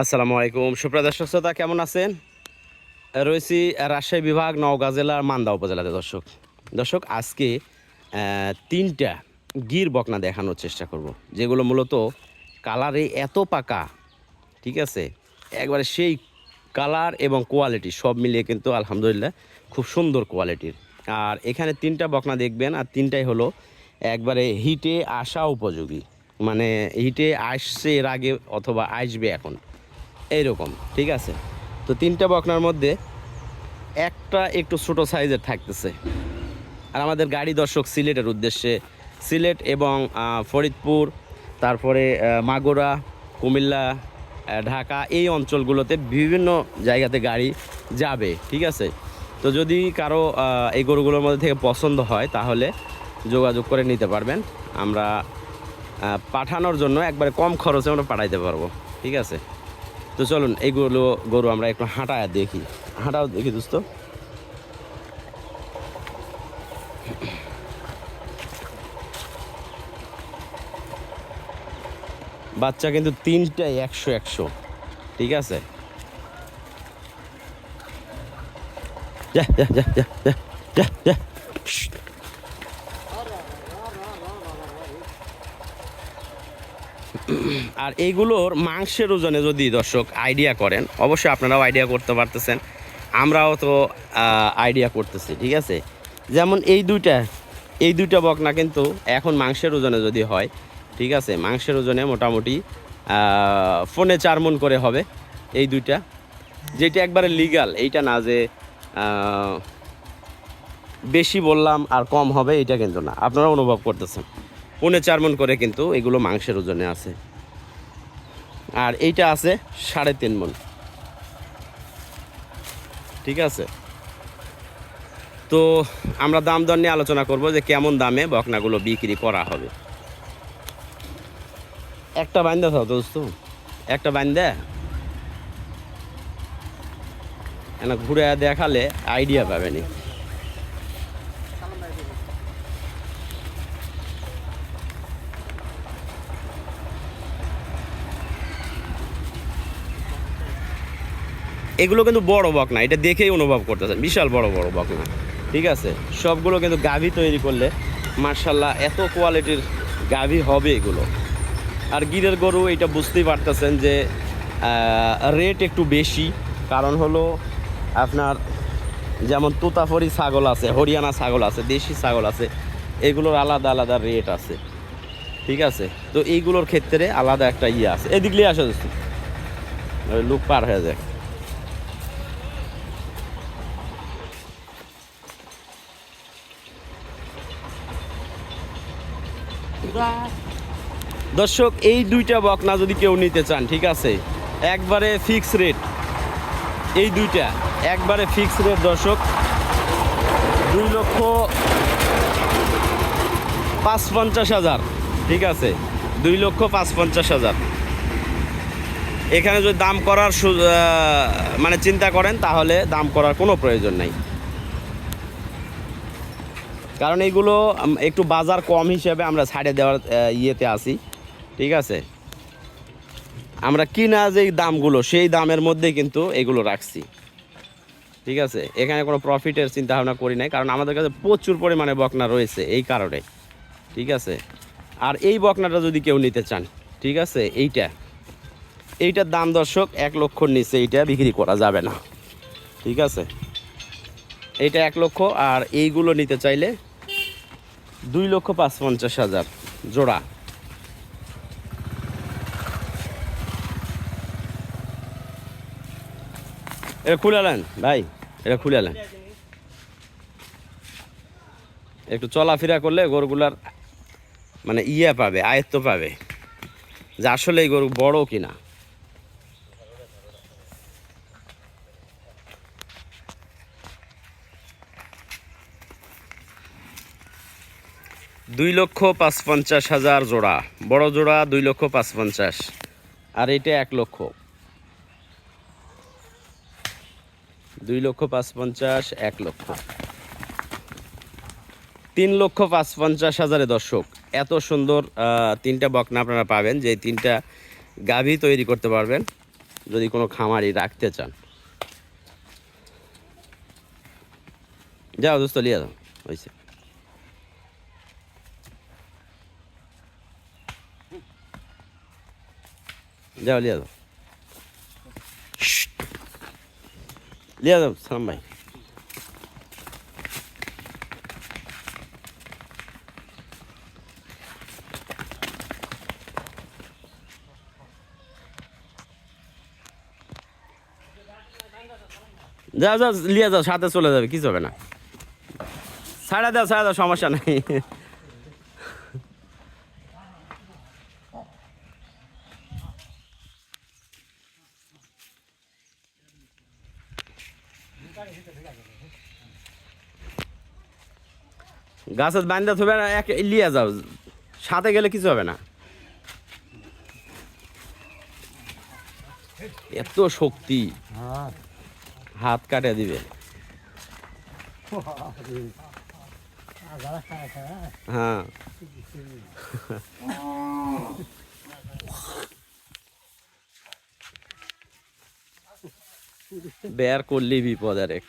আসসালামু আলাইকুম। সুপ্রিয় দর্শক শ্রোতা, কেমন আছেন? রয়েছি রাজশাহী বিভাগ, নওগাঁ জেলার মান্দা উপজেলাতে। দর্শক দর্শক, আজকে তিনটা গির বকনা দেখানোর চেষ্টা করব, যেগুলো মূলত কালারে এত পাকা, ঠিক আছে? একবারে সেই কালার এবং কোয়ালিটি সব মিলিয়ে কিন্তু আলহামদুলিল্লাহ খুব সুন্দর কোয়ালিটির। আর এখানে তিনটা বকনা দেখবেন, আর তিনটাই হলো একবারে হিটে আসা উপযোগী। মানে হিটে আসছে এর আগে অথবা আসবে এখন। এইরকম, ঠিক আছে? তো তিনটা বকনার মধ্যে একটা একটু ছোটো সাইজের থাকতেছে। আর আমাদের গাড়ি দর্শক সিলেটের উদ্দেশ্যে, সিলেট এবং ফরিদপুর, তারপরে মাগুরা, কুমিল্লা ঢাকা এই অঞ্চলগুলোতে বিভিন্ন জায়গাতে গাড়ি যাবে, ঠিক আছে? তো যদি কারও এই গরুগুলোর মধ্যে থেকে পছন্দ হয়, তাহলে যোগাযোগ করে নিতে পারবেন। আমরা পাঠানোর জন্য একবারে কম খরচে আমরা পাঠাইতে পারব, ঠিক আছে? তো চলুন এইগুলো গরু আমরা একটু হাঁটায় দেখি। হাঁটাও দেখি, দোস্ত। বাচ্চা কিন্তু তিনটাই একশো একশো, ঠিক আছে? যা যা যা যা যা যা যা। আর এইগুলোর মাংসের ওজনে যদি দর্শক আইডিয়া করেন, অবশ্যই আপনারাও আইডিয়া করতে পারতেছেন। আমরাও তো আইডিয়া করতেছি, ঠিক আছে? যেমন এই দুইটা এই দুইটা বকনা কিন্তু এখন মাংসের ওজনে যদি হয়, ঠিক আছে? মাংসের ওজনে মোটামুটি ফোনে চার মন করে হবে এই দুইটা। যেটা একবারে লিগাল এইটা না যে বেশি বললাম আর কম হবে, এটা কিন্তু না। আপনারা অনুভব করতেছেন। পৌনে চার মন করে কিন্তু এগুলো মাংসের ওজনে আছে। আর এইটা আছে সাড়ে তিন মন ঠিক আছে? তো আমরা দাম দর নিয়ে আলোচনা করব যে কেমন দামে বকনাগুলো বিক্রি করা হবে। একটা বান্দা থাও দোস্ত। একটা বান্দা এনা ঘুরে দেখালে আইডিয়া পাবেনি এগুলো কিন্তু বড় বক না, এটা দেখেই অনুভব করতেছেন, বিশাল বড় বড় বক না ঠিক আছে? সবগুলো কিন্তু গাভী তৈরি করলে মার্শাল্লাহ এত কোয়ালিটির গাভী হবে এগুলো। আর গিরের গরু এটা বুঝতেই পারতেছেন যে রেট একটু বেশি, কারণ হলো আপনার যেমন তোতাফরি ছাগল আছে, হরিয়ানা ছাগল আছে, দেশি ছাগল আছে, এগুলোর আলাদা আলাদা রেট আছে। ঠিক আছে? তো এইগুলোর ক্ষেত্রে আলাদা একটা ইয়ে আছে। এদিক নিয়ে আসা লুক পার হয়ে যায়। দর্শক, এই দুইটা বকনা যদি কেউ নিতে চান, ঠিক আছে? একবারে ফিক্স রেট এই দুইটা, একবারে ফিক্স রেট দর্শক। দুই লক্ষ পাঁচ পঞ্চাশ হাজার, ঠিক আছে? দুই লক্ষ পাঁচ পঞ্চাশ হাজার। এখানে যদি দাম করার মানে চিন্তা করেন, তাহলে দাম করার কোনো প্রয়োজন নাই। কারণ এইগুলো একটু বাজার কম হিসেবে আমরা ছাড়ে দেওয়ার ইয়েতে আসি ঠিক আছে? আমরা কিনা যেই দামগুলো, সেই দামের মধ্যেই কিন্তু এগুলো রাখছি। ঠিক আছে? এখানে কোনো প্রফিটের চিন্তা ভাবনা করি নাই, কারণ আমাদের কাছে প্রচুর পরিমাণে বকনা রয়েছে এই কারণে। ঠিক আছে? আর এই বকনাটা যদি কেউ নিতে চান, ঠিক আছে? এইটা। এইটার দাম দর্শক, এক লক্ষর নিচে এইটা বিক্রি করা যাবে না। ঠিক আছে? এইটা এক লক্ষ, আর এইগুলো নিতে চাইলে দুই লক্ষ পাঁচ পঞ্চাশ হাজার জোড়া। এটা খুলে আলেন ভাই, এটা খুলে আলেন একটু চলাফেরা করলে গরুগুলার মানে ইয়ে পাবে, আয়ত্ত পাবে। যে আসলে এই গরু বড় কিনা। দুই লক্ষ পাঁচ পঞ্চাশ হাজার জোড়া। বড় জোড়া দুই লক্ষ পাঁচ পঞ্চাশ আর এটা এক লক্ষ। দুই লক্ষ পাঁচ পঞ্চাশ এক লক্ষ। তিন লক্ষ পাঁচ পঞ্চাশ হাজারে দর্শক, এত সুন্দর তিনটা বকনা আপনারা পাবেন, যে তিনটা গাভী তৈরি করতে পারবেন, যদি কোনো খামারি রাখতে চান। যাও দোস্ত, লিয়ে যাও হয়েছে যাও লিয়ে যাও লিয়ে যাও সালাম ভাই লিয়ে যাও সাথে চলে যাবে, কিছু হবে না। ছাড়া দাও ছাড়া দাও, সমস্যা নাই। গাছের বান্ধা থবে না, এক লিয়ে যাও। সাথে গেলে কিছু হবে না। এত শক্তি। হাত কাটে দিবে। হ্যাঁ। বের করলি বিপদ আর এক